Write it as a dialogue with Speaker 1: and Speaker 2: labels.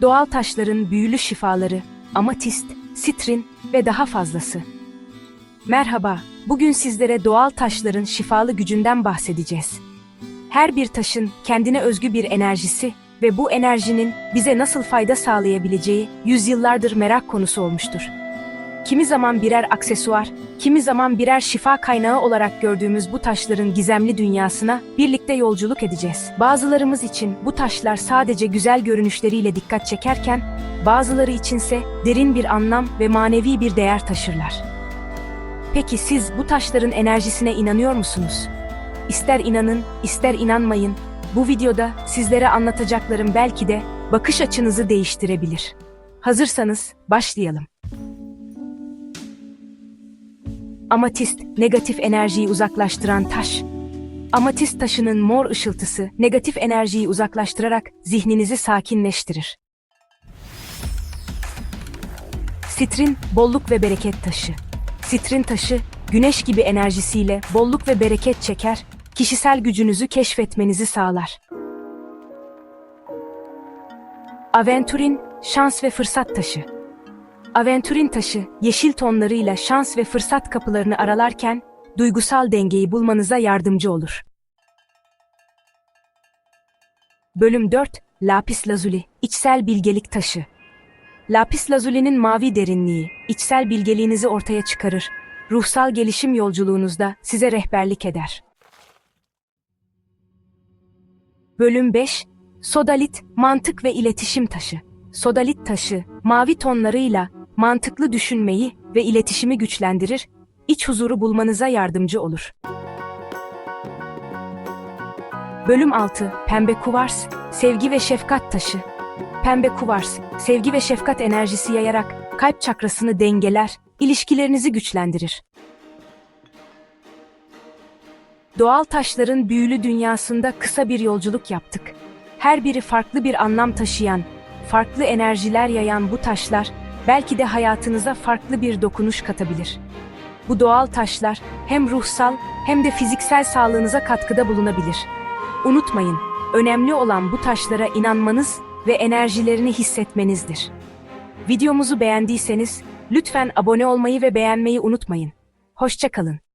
Speaker 1: Doğal taşların büyülü şifaları, amatist, sitrin ve daha fazlası. Merhaba, bugün sizlere doğal taşların şifalı gücünden bahsedeceğiz. Her bir taşın kendine özgü bir enerjisi ve bu enerjinin bize nasıl fayda sağlayabileceği yüzyıllardır merak konusu olmuştur. Kimi zaman birer aksesuar, kimi zaman birer şifa kaynağı olarak gördüğümüz bu taşların gizemli dünyasına birlikte yolculuk edeceğiz. Bazılarımız için bu taşlar sadece güzel görünüşleriyle dikkat çekerken, bazıları içinse derin bir anlam ve manevi bir değer taşırlar. Peki siz bu taşların enerjisine inanıyor musunuz? İster inanın, ister inanmayın, bu videoda sizlere anlatacaklarım belki de bakış açınızı değiştirebilir. Hazırsanız başlayalım. Amatist, negatif enerjiyi uzaklaştıran taş. Amatist taşının mor ışıltısı negatif enerjiyi uzaklaştırarak zihninizi sakinleştirir. Sitrin, bolluk ve bereket taşı. Sitrin taşı, güneş gibi enerjisiyle bolluk ve bereket çeker, kişisel gücünüzü keşfetmenizi sağlar. Aventurin, şans ve fırsat taşı. Aventurin taşı, yeşil tonlarıyla şans ve fırsat kapılarını aralarken, duygusal dengeyi bulmanıza yardımcı olur. Bölüm 4, Lapis Lazuli, içsel bilgelik taşı. Lapis Lazuli'nin mavi derinliği, içsel bilgeliğinizi ortaya çıkarır, ruhsal gelişim yolculuğunuzda size rehberlik eder. Bölüm 5, Sodalit, mantık ve iletişim taşı. Sodalit taşı, mavi tonlarıyla mantıklı düşünmeyi ve iletişimi güçlendirir, iç huzuru bulmanıza yardımcı olur. Bölüm 6, Pembe Kuvars, sevgi ve şefkat taşı. Pembe kuvars, sevgi ve şefkat enerjisi yayarak kalp çakrasını dengeler, ilişkilerinizi güçlendirir. Doğal taşların büyülü dünyasında kısa bir yolculuk yaptık. Her biri farklı bir anlam taşıyan, farklı enerjiler yayan bu taşlar belki de hayatınıza farklı bir dokunuş katabilir. Bu doğal taşlar hem ruhsal hem de fiziksel sağlığınıza katkıda bulunabilir. Unutmayın, önemli olan bu taşlara inanmanız ve enerjilerini hissetmenizdir. Videomuzu beğendiyseniz lütfen abone olmayı ve beğenmeyi unutmayın. Hoşçakalın.